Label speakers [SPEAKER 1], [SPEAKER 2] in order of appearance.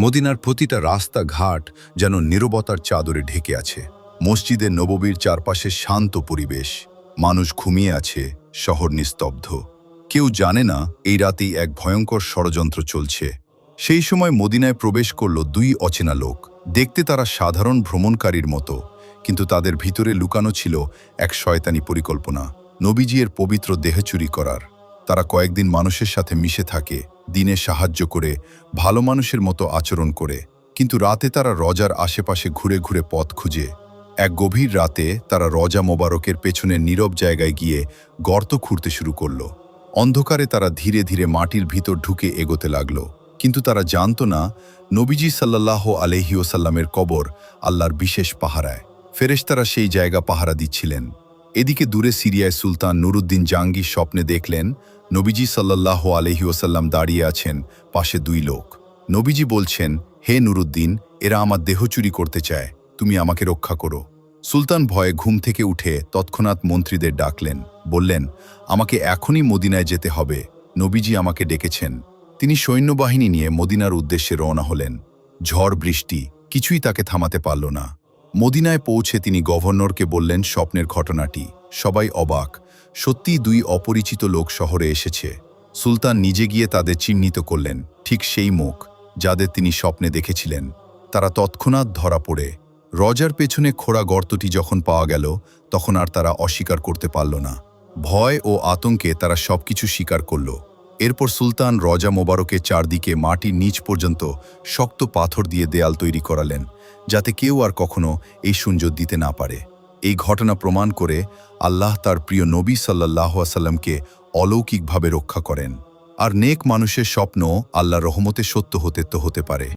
[SPEAKER 1] মদিনার প্রতিটা রাস্তা ঘাট যেন নীরবতার চাদরে ঢেকে আছে। মসজিদে নববীর চারপাশে শান্ত পরিবেশ। মানুষ ঘুমিয়ে আছে, শহর নিস্তব্ধ। কেউ জানে না এই রাতেই এক ভয়ঙ্কর ষড়যন্ত্র চলছে। সেই সময় মদিনায় প্রবেশ করল দুই অচেনা লোক। দেখতে তারা সাধারণ ভ্রমণকারীর মতো, কিন্তু তাদের ভিতরে লুকানো ছিল এক শয়তানি পরিকল্পনা। নবীজির পবিত্র দেহ চুরি করার। তারা কয়েকদিন মানুষের সাথে মিশে থাকে, দিনে সাহায্য করে, ভালো মানুষের মতো আচরণ করে। কিন্তু রাতে তারা রজার আশেপাশে ঘুরে ঘুরে পথ খুঁজে। এক গভীর রাতে তারা রজা মোবারকের পেছনে নীরব জায়গায় গিয়ে গর্ত খুঁড়তে শুরু করল। অন্ধকারে তারা ধীরে ধীরে মাটির ভিতর ঢুকে এগোতে লাগল। কিন্তু তারা জানত না, নবীজি সাল্লাহ আলহিউসাল্লামের কবর আল্লাহর বিশেষ পাহারায়। ফেরেশতারা সেই জায়গা পাহারা দিচ্ছিলেন। এদিকে দূরে সিরিয়ায় সুলতান নুরুদ্দিন জাঙ্গির স্বপ্নে দেখলেন নবীজি সাল্লাহ আলহিউসাল্লাম দাঁড়িয়ে আছেন পাশে দুই লোক। নবীজি বলছেন, হে নুরুদ্দিন, এরা আমার দেহ চুরি করতে চায়। তুমি আমাকে রক্ষা করো। সুলতান ভয়ে ঘুম থেকে উঠে তৎক্ষণাৎ মন্ত্রীদের ডাকলেন, বললেন, আমাকে এখনই মদিনায় যেতে হবে। নবীজি আমাকে ডেকেছেন। তিনি সৈন্যবাহিনী নিয়ে মদিনার উদ্দেশ্যে রওনা হলেন। ঝড়, বৃষ্টি, কিছুই তাকে থামাতে পারল না। মদিনায় পৌঁছে তিনি গভর্নরকে বললেন স্বপ্নের ঘটনাটি। সবাই অবাক। সত্যি দুই অপরিচিত লোক শহরে এসেছে। সুলতান নিজে গিয়ে তাদের চিহ্নিত করলেন, ঠিক সেই মুখ যাদের তিনি স্বপ্নে দেখেছিলেন। তারা তৎক্ষণাৎ ধরা পড়ে। রজার পেছনে খোড়া গর্তটি যখন পাওয়া গেল, তখন আর তারা অস্বীকার করতে পারল না। ভয় ও আতঙ্কে তারা সবকিছু স্বীকার করল। এরপর সুলতান রজা মোবারকের চারদিকে মাটির নিচ পর্যন্ত শক্ত পাথর দিয়ে দেয়াল তৈরি করালেন, যাতে কেউ আর কখনো এই সুঞ্জত দিতে না পারে। এই ঘটনা প্রমাণ করে আল্লাহ তার প্রিয় নবী সাল্লাহ আসাল্লামকে অলৌকিকভাবে রক্ষা করেন। আর নেক মানুষের স্বপ্ন আল্লাহ রহমতে সত্য হতে তো হতে পারে।